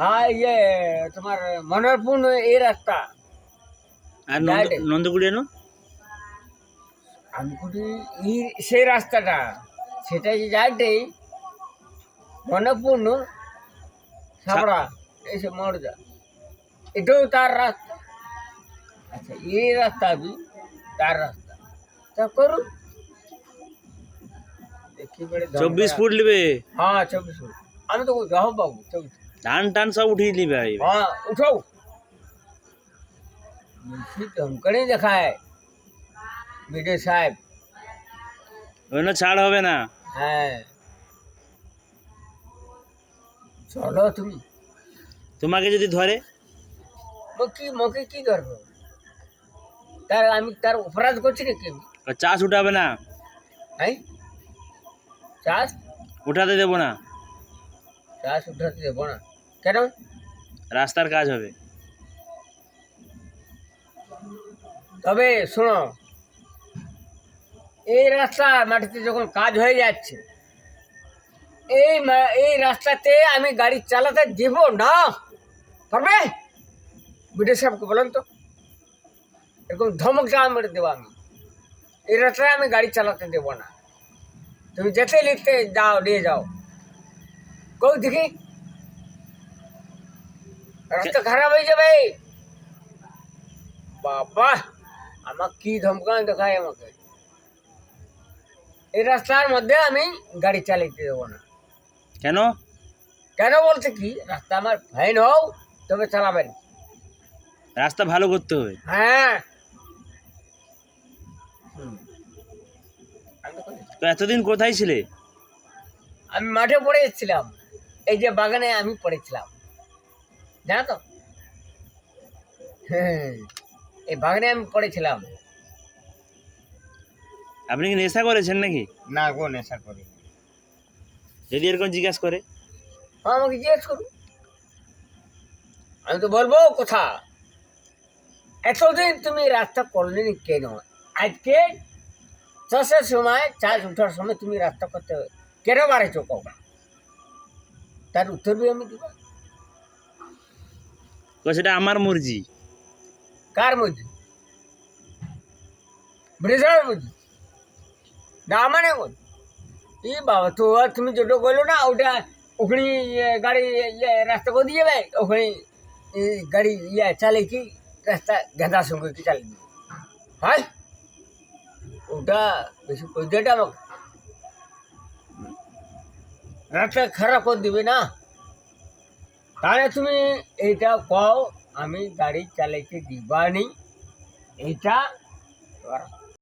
হ্যাঁ ইয়ে তোমার মনোরপুর এই রাস্তা আর নন্দ Direct. নন্দকুড়ি এনো আমকুটি এই সেই রাস্তাটা সেটা যে যাইটেই মনোপূর্ণ সাবড়া মোড় যা এটাও তার রাস্তা আচ্ছা এই রাস্তা বি তার রাস্তা তা করুন চব্বিশ ফুট নেবে হ্যাঁ চব্বিশ ফুট আমি তো যাও বাবু চব্বিশ। ধান টান সব উঠিয়ে নিবে হ্যাঁ উঠাও। করে দেখায়। বিডিও সাহেব। অন্য ছাড় হবে না। হ্যাঁ। চলো তুমি। তোমাকে যদি ধরে। কি মকে কি ধরবো? তার আমি তার অপরাধ করছি নাকি চাষ উঠাবে না। হ্যাঁ? চাষ? উঠাতে দেবো না। চাষ উঠাতে দেবো না। কেন? রাস্তার কাজ হবে। তবে শোনো এই রাস্তা মাটিতে যখন কাজ হয়ে যাচ্ছে এই এই রাস্তাতে আমি গাড়ি চালাতে দেব না? পারবে? বিডিও সাহেবকে বলেন তো। এরকম ধমক জামা মেরে দেবো আমি। এই রাস্তায় আমি গাড়ি চালাতে দেব না। তুমি যেতে লিখতে যাও নিয়ে যাও। কই দেখি? রাস্তা খারাপ হয়ে যাবে। বাবা আমার কি ধমকান দেখায় আমাকে? এই রাস্তার মধ্যে আমি গাড়ি চালাতে দেবো না। কেন? কেন বলছে কি? রাস্তা আমার ফাইন হও তবে চালাবেন। রাস্তা ভালো করতে হবে। হ্যাঁ। তো এতদিন কোথায় ছিলে? আমি মাঠে পড়ে এসেছিলাম। এই যে বাগানে আমি পড়েছিলাম। জানো তো? এই বাগানে আমি পড়েছিলাম আপনি কি নেশা করেছেন নাকি? না গো নেশা করি যদি এরকম জিজ্ঞাসা করে। হ্যাঁ আমাকে জিজ্ঞেস করুন। আমি তো বলব কোথা। এতদিন তুমি রাস্তা করলে নি কেন? আজকে চাষের সময় চাষ উঠার সময় তুমি রাস্তা করতে কেন বাড়াইছো কখন? তার উত্তর আমি দিব। সেটা আমার মর্জি। কার মধ্যে ব্রিজার মধ্যে না মানে কোন ই বাবা, তো আর তুমি যেটা বলল না, ওটা ওখানে ইয়ে গাড়ি ইয়ে রাস্তা করে দিয়ে যাবে। ওখানে ই গাড়ি ইয়ে চালে কি, রাস্তা গাঁদার সঙ্গে কি চালিয়ে দিবে? হ্যাঁ? ওটা বেশি পয়সাটা আমাকে? রাস্তা খারাপ করে দিবে না? তাহলে তুমি এটা কও আমি গাড়ি চালাইতে দিবানি নেই। তোমার